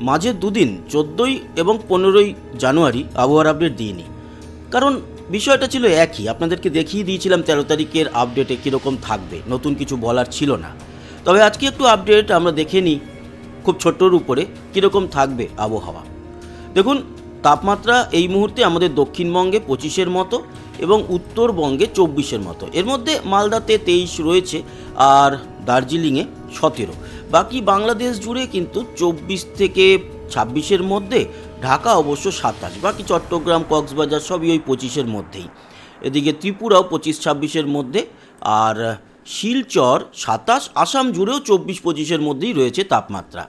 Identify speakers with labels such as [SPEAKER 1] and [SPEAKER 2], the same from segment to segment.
[SPEAKER 1] মাঝে দুদিন, চোদ্দোই এবং পনেরোই জানুয়ারি আবহাওয়ার আপডেট দিইনি। কারণ বিষয়টা ছিল একই, আপনাদেরকে দেখিয়ে দিয়েছিলাম তেরো তারিখের আপডেটে কীরকম থাকবে, নতুন কিছু বলার ছিল না। তবে আজকে একটু আপডেট আমরা দেখে নিই খুব ছোট্টর উপরে কীরকম থাকবে আবহাওয়া। দেখুন, তাপমাত্রা এই মুহূর্তে আমাদের দক্ষিণবঙ্গে পঁচিশের মতো এবং উত্তরবঙ্গে চব্বিশের মতো। এর মধ্যে মালদাতে তেইশ রয়েছে আর দার্জিলিংয়ে সতেরো। বাকি বাংলাদেশ জুড়ে কিন্তু চব্বিশ থেকে ছাব্বিশের মধ্যে, ঢাকা অবশ্য সাতাশ, বাকি চট্টগ্রাম, কক্সবাজার সবই ওই পঁচিশের মধ্যেই। এদিকে ত্রিপুরাও পঁচিশ, ছাব্বিশের মধ্যে, আর শিলচর সাতাশ, আসাম জুড়েও চব্বিশ, পঁচিশের মধ্যেই রয়েছে তাপমাত্রা।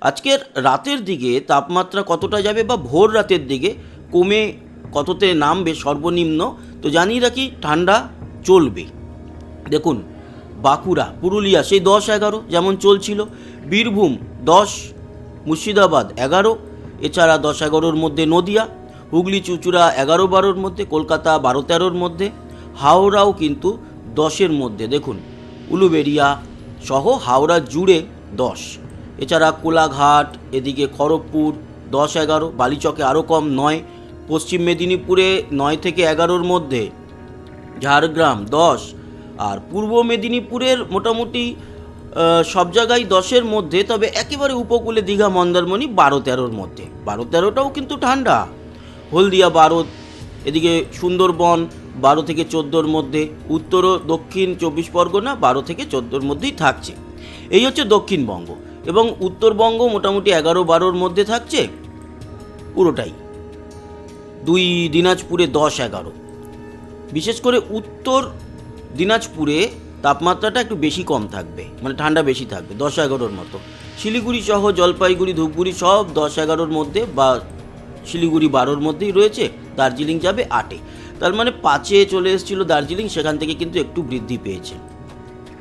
[SPEAKER 1] আজকের রাতের দিকে তাপমাত্রা কতটা যাবে বা ভোর রাতের দিকে কমে কততে নামবে সর্বনিম্ন, তো জানিয়ে রাখি ঠান্ডা চলবে। দেখুন বাঁকুড়া, পুরুলিয়া, সেই দশ এগারো যেমন চলছিল। বীরভূম দশ, মুর্শিদাবাদ এগারো, এছাড়া দশ এগারোর মধ্যে নদিয়া, হুগলি, চুচুড়া এগারো বারোর মধ্যে, কলকাতা বারো তেরোর মধ্যে, হাওড়াও কিন্তু দশের মধ্যে। দেখুন, উলুবেড়িয়া সহ হাওড়া জুড়ে দশ। এছাড়া কোলাঘাট, এদিকে খড়গপুর দশ এগারো, বালিচকে আরও কম নয়, পশ্চিম মেদিনীপুরে নয় থেকে এগারোর মধ্যে, ঝাড়গ্রাম দশ আর পূর্ব মেদিনীপুরের মোটামুটি সব জায়গায় দশের মধ্যে, তবে একেবারে উপকূলে দীঘা, মন্দারমণি বারো তেরোর মধ্যে। বারো তেরোটাও কিন্তু ঠান্ডা। হলদিয়া বারো, এদিকে সুন্দরবন বারো থেকে চোদ্দোর মধ্যে, উত্তর ও দক্ষিণ চব্বিশ পরগনা বারো থেকে চোদ্দোর মধ্যেই থাকছে। এই হচ্ছে দক্ষিণবঙ্গ এবং উত্তরবঙ্গ মোটামুটি এগারো বারোর মধ্যে থাকছে, পুরোটাই। দুই, দিনাজপুরে দশ, এগারো। বিশেষ করে উত্তর দিনাজপুরে তাপমাত্রাটা একটু বেশি কম থাকবে মানে ঠান্ডা বেশি থাকবে, দশ এগারোর মতো। শিলিগুড়ি সহ জলপাইগুড়ি, ধূপগুড়ি সব দশ এগারোর মধ্যে বা শিলিগুড়ি বারোর মধ্যেই রয়েছে, দার্জিলিং যাবে আটে। তার মানে পাঁচে চলে এসেছিল দার্জিলিং, সেখান থেকে কিন্তু একটু বৃদ্ধি পেয়েছে।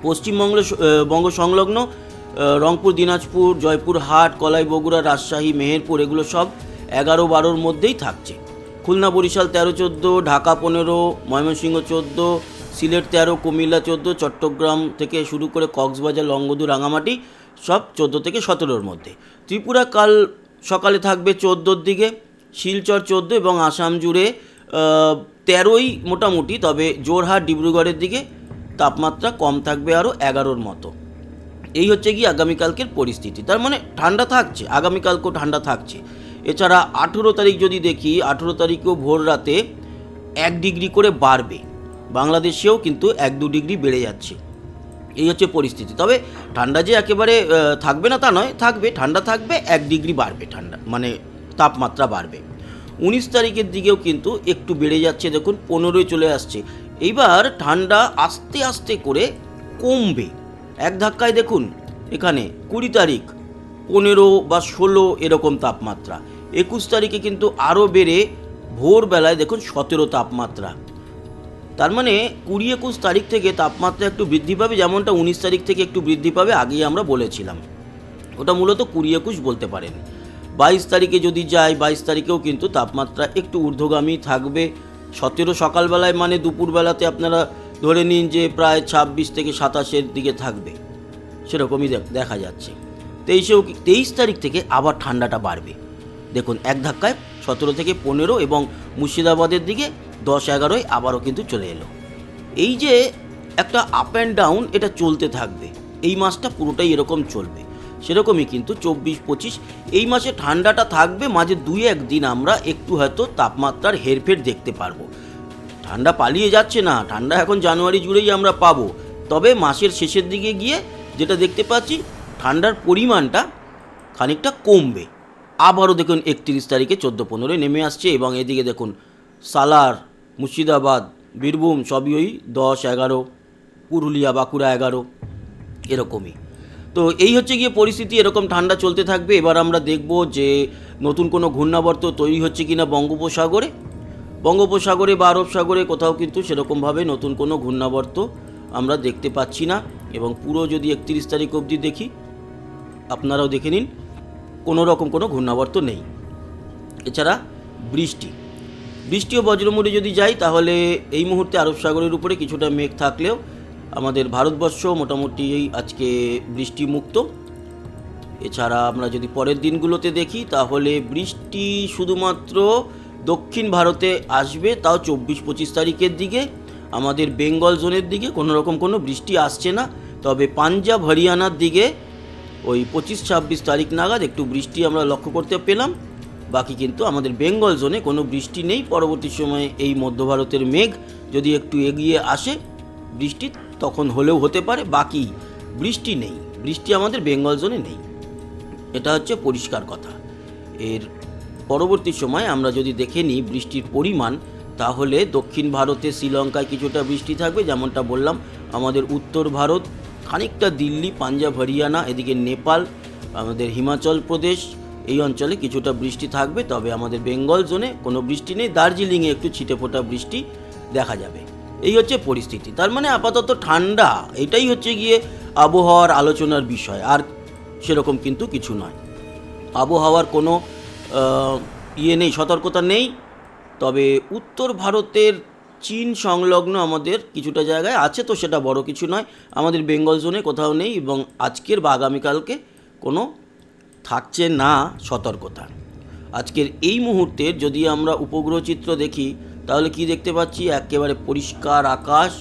[SPEAKER 1] পশ্চিমবঙ্গ, বঙ্গ সংলগ্ন রংপুর, দিনাজপুর, জয়পুরহাট কলাই বগুড়া রাজশাহী, মেহেরপুর, এগুলো সব এগারো বারোর মধ্যেই থাকছে। খুলনা, বরিশাল তেরো, চোদ্দ, ঢাকা পনেরো, ময়মনসিংহ, চোদ্দ সিলেট তেরো, কুমিল্লা চোদ্দ, চট্টগ্রাম থেকে শুরু করে কক্সবাজার, লংগদু, রাঙামাটি, সব চোদ্দ থেকে সতেরোর মধ্যে। ত্রিপুরা কাল সকালে থাকবে চোদ্দোর দিকে, শিলচর চোদ্দ এবং আসাম জুড়ে তেরোই মোটামুটি, তবে জোরহাট ডিব্রুগড়ের দিকে তাপমাত্রা কম থাকবে আরও এগারোর মতো। এই হচ্ছে কি আগামীকালকের পরিস্থিতি। তার মানে ঠান্ডা থাকছে, আগামীকালকেও ঠান্ডা থাকছে। এছাড়া আঠেরো তারিখ যদি দেখি, আঠেরো তারিখেও ভোর রাতে এক ডিগ্রি করে বাড়বে। বাংলাদেশেও কিন্তু এক দু ডিগ্রি বেড়ে যাচ্ছে। এই হচ্ছে পরিস্থিতি। তবে ঠান্ডা যে একেবারে থাকবে না তা নয়, থাকবে। ঠান্ডা থাকবে, এক ডিগ্রি বাড়বে ঠান্ডা মানে তাপমাত্রা বাড়বে। উনিশ তারিখের দিকেও কিন্তু একটু বেড়ে যাচ্ছে, দেখুন পনেরোই চলে আসছে। এইবার ঠান্ডা আস্তে আস্তে করে কমবে। এক ধাক্কায় দেখুন, এখানে কুড়ি তারিখ, পনেরো বা ষোলো এরকম তাপমাত্রা। একুশ তারিখে কিন্তু আরও বেড়ে ভোরবেলায় দেখুন, সতেরো তাপমাত্রা। তার মানে কুড়ি একুশ তারিখ থেকে তাপমাত্রা একটু বৃদ্ধি পাবে, যেমনটা উনিশ তারিখ থেকে একটু বৃদ্ধি পাবে, আগেই আমরা বলেছিলাম। ওটা মূলত কুড়ি একুশ বলতে পারেন। বাইশ তারিখে যদি যাই বাইশ তারিখেও কিন্তু তাপমাত্রা একটু ঊর্ধ্বগামী থাকবে। সতেরো সকালবেলায় মানে দুপুরবেলাতে আপনারা ধরে নিন যে প্রায় ছাব্বিশ থেকে সাতাশের দিকে থাকবে। সেরকমই দেখা যাচ্ছে। তেইশেও তেইশ তারিখ থেকে আবার ঠান্ডাটা বাড়বে। দেখুন, এক ধাক্কায় সতেরো থেকে পনেরো এবং মুর্শিদাবাদের দিকে দশ এগারোয় আবারও কিন্তু চলে এলো। এই যে একটা আপ অ্যান্ড ডাউন এটা চলতে থাকবে। এই মাসটা পুরোটাই এরকম চলবে। সেরকমই কিন্তু চব্বিশ পঁচিশ, এই মাসে ঠান্ডাটা থাকবে, মাঝে দুই একদিন আমরা একটু হয়তো তাপমাত্রার হেরফের দেখতে পারব। ঠান্ডা পালিয়ে যাচ্ছে না, ঠান্ডা এখন জানুয়ারি জুড়েই আমরা পাবো। তবে মাসের শেষের দিকে গিয়ে যেটা দেখতে পাচ্ছি, ঠান্ডার পরিমাণটা খানিকটা কমবে। আবারও দেখুন একত্রিশ তারিখে চোদ্দ পনেরোয় নেমে আসছে এবং এদিকে দেখুন সালার মুর্শিদাবাদ, বীরভূম সবই ওই দশ এগারো, পুরুলিয়া, বাঁকুড়া এগারো, এরকমই। তো এই হচ্ছে গিয়ে পরিস্থিতি, এরকম ঠান্ডা চলতে থাকবে। এবার আমরা দেখব যে নতুন কোনো ঘূর্ণাবর্ত তৈরি হচ্ছে কি না বঙ্গোপসাগরে। বঙ্গোপসাগরে বা আরব সাগরে কোথাও কিন্তু সেরকমভাবে নতুন কোনো ঘূর্ণাবর্ত আমরা দেখতে পাচ্ছি না। এবং পুরো যদি একত্রিশ তারিখ অবধি দেখি, আপনারাও দেখে নিন, কোনো রকম কোনো ঘূর্ণাবর্ত নেই। এছাড়া বৃষ্টি। বৃষ্টি ও বজ্রমুড়ে যদি যাই, তাহলে এই মুহূর্তে আরব সাগরের উপরে কিছুটা মেঘ থাকলেও আমাদের ভারতবর্ষ মোটামুটি আজকে বৃষ্টি মুক্ত এছাড়া আমরা যদি পরের দিনগুলোতে দেখি, তাহলে বৃষ্টি শুধুমাত্র দক্ষিণ ভারতে আসবে, তাও চব্বিশ পঁচিশ তারিখের দিকে। আমাদের বেঙ্গল জোনের দিকে কোনো রকম কোনো বৃষ্টি আসছে না, তবে পাঞ্জাব, হরিয়ানার দিকে ওই পঁচিশ ছাব্বিশ তারিখ নাগাদ একটু বৃষ্টি আমরা লক্ষ্য করতে পেলাম। বাকি কিন্তু আমাদের বেঙ্গল জোনে কোনো বৃষ্টি নেই। পরবর্তী সময়ে এই মধ্য ভারতের মেঘ যদি একটু এগিয়ে আসে, বৃষ্টি তখন হলেও হতে পারে, বাকি বৃষ্টি নেই। বৃষ্টি আমাদের বেঙ্গল জোনে নেই। এটা হচ্ছে পরিষ্কার কথা। এর পরবর্তী সময় আমরা যদি দেখে নিই বৃষ্টির পরিমাণ, তাহলে দক্ষিণ ভারতে শ্রীলঙ্কায় কিছুটা বৃষ্টি থাকবে, যেমনটা বললাম, আমাদের উত্তর ভারত, খানিকটা দিল্লি, পাঞ্জাব, হরিয়ানা, এদিকে নেপাল, আমাদের হিমাচল প্রদেশ এই অঞ্চলে কিছুটা বৃষ্টি থাকবে, তবে আমাদের বেঙ্গল জোনে কোনো বৃষ্টি নেই। দার্জিলিংয়ে একটু ছিটেফোঁটা বৃষ্টি দেখা যাবে। এই হচ্ছে পরিস্থিতি। তার মানে আপাতত ঠান্ডা, এটাই হচ্ছে গিয়ে আবহাওয়ার আলোচনার বিষয়। আর সেরকম কিন্তু কিছু নয়। আবহাওয়ার কোনো ইয়ে নেই, সতর্কতা নেই। তবে উত্তর ভারতের চীন সংলগ্ন আমাদের কিছুটা জায়গায় আছে, তো সেটা বড় কিছু নয়। আমাদের বেঙ্গল জোনে কোথাও নেই এবং আজকের বা আগামীকালকে কোনো থাকছে না সতর্কতা। আজকের এই মুহূর্তের যদি আমরা উপগ্রহ চিত্র দেখি, তাহলে কি দেখতে পাচ্ছি? একেবারে পরিষ্কার আকাশ,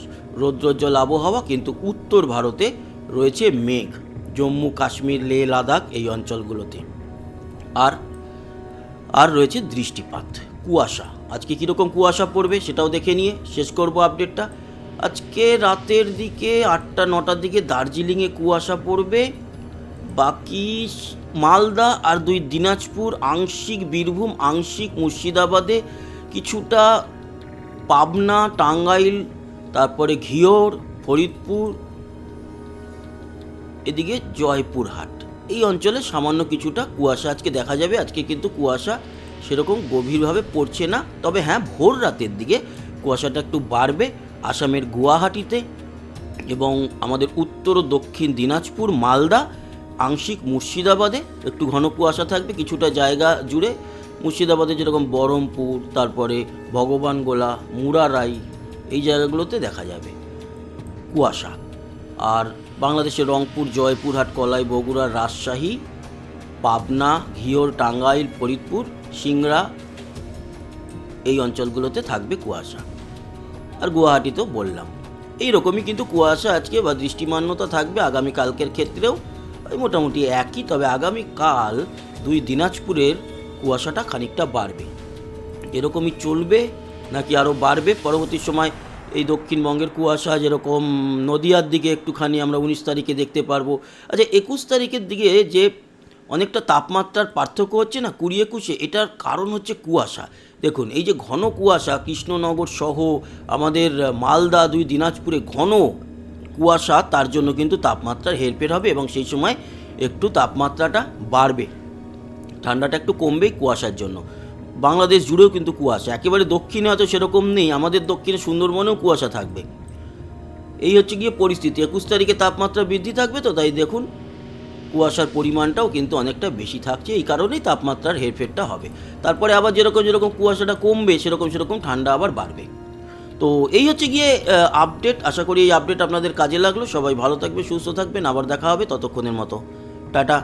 [SPEAKER 1] রৌদ্রোজ্জ্বল আবহাওয়া, কিন্তু উত্তর ভারতে রয়েছে মেঘ, জম্মু কাশ্মীর, লে, লাদাখ এই অঞ্চলগুলোতে। আর আর রয়েছে দৃষ্টিপাত, কুয়াশা। আজকে কীরকম কুয়াশা পড়বে সেটাও দেখে নিয়ে শেষ করব আপডেটটা। আজকে রাতের দিকে আটটা, নটার দিকে দার্জিলিংয়ে কুয়াশা পড়বে। বাকি মালদা আর দুই দিনাজপুর আংশিক বীরভূম, আংশিক মুর্শিদাবাদে কিছুটা পাবনা, টাঙ্গাইল, তারপরে ঘিওর, ফরিদপুর, এদিকে জয়পুরহাট। এই অঞ্চলে সামান্য কিছুটা কুয়াশা আজকে দেখা যাবে। আজকে কিন্তু কুয়াশা সেরকম গভীরভাবে পড়ছে না। তবে হ্যাঁ ভোর রাতের দিকে কুয়াশাটা একটু বাড়বে আসামের গুয়াহাটিতে এবং আমাদের উত্তর ও দক্ষিণ দিনাজপুর, মালদা আংশিক মুর্শিদাবাদে একটু ঘন কুয়াশা থাকবে, কিছুটা জায়গা জুড়ে মুর্শিদাবাদে যেরকম বহরমপুর, তারপরে ভগবানগোলা, মুরারাই, এই জায়গাগুলোতে দেখা যাবে কুয়াশা। আর বাংলাদেশের রংপুর, জয়পুরহাট, কলাই, বগুড়া, রাজশাহী, পাবনা, ঘিওর, টাঙ্গাইল, ফরিদপুর, সিংড়া, এই অঞ্চলগুলোতে থাকবে কুয়াশা। আর গুয়াহাটি তো বললাম। এই রকমই কিন্তু কুয়াশা আজকে বা দৃষ্টিমান্যতা থাকবে আগামী কালকের ক্ষেত্রেও। মোটামুটি একই, তবে আগামীকাল দুই দিনাজপুরের কুয়াশাটা খানিকটা বাড়বে। এরকমই চলবে নাকি আরও বাড়বে? পরবর্তী সময় এই দক্ষিণবঙ্গের কুয়াশা যেরকম নদিয়ার দিকে একটুখানি আমরা উনিশ তারিখে দেখতে পারব। আচ্ছা একুশ তারিখের দিকে যে অনেকটা তাপমাত্রার পার্থক্য হচ্ছে না? কুড়ি একুশে এটার কারণ হচ্ছে কুয়াশা। দেখুন, এই যে ঘন কুয়াশা, কৃষ্ণনগর সহ আমাদের মালদা দুই দিনাজপুরে ঘন কুয়াশা, তার জন্য কিন্তু তাপমাত্রার হেরফের হবে এবং সেই সময় একটু তাপমাত্রাটা বাড়বে। ঠান্ডাটা একটু কমবেই কুয়াশার জন্য। বাংলাদেশ জুড়েও কিন্তু কুয়াশা। একেবারে দক্ষিণে হয়তো সেরকম নেই। আমাদের দক্ষিণে সুন্দরবনেও কুয়াশা থাকবে। এই হচ্ছে গিয়ে পরিস্থিতি। একুশ তারিখে তাপমাত্রা বৃদ্ধি থাকবে তো, তাই দেখুন, কুয়াশার পরিমাণটাও কিন্তু অনেকটা বেশি থাকছে। এই কারণেই তাপমাত্রার হেরফেরটা হবে। তারপরে আবার যেরকম যেরকম কুয়াশাটা কমবে, সেরকম সেরকম ঠান্ডা আবার বাড়বে। তো এই হচ্ছে গিয়ে আপডেট আশা করি এই আপডেট আপনাদের কাজে লাগল। সবাই ভালো থাকবে, সুস্থ থাকবেন। আবার দেখা হবে ততক্ষণের মতো। টাটা।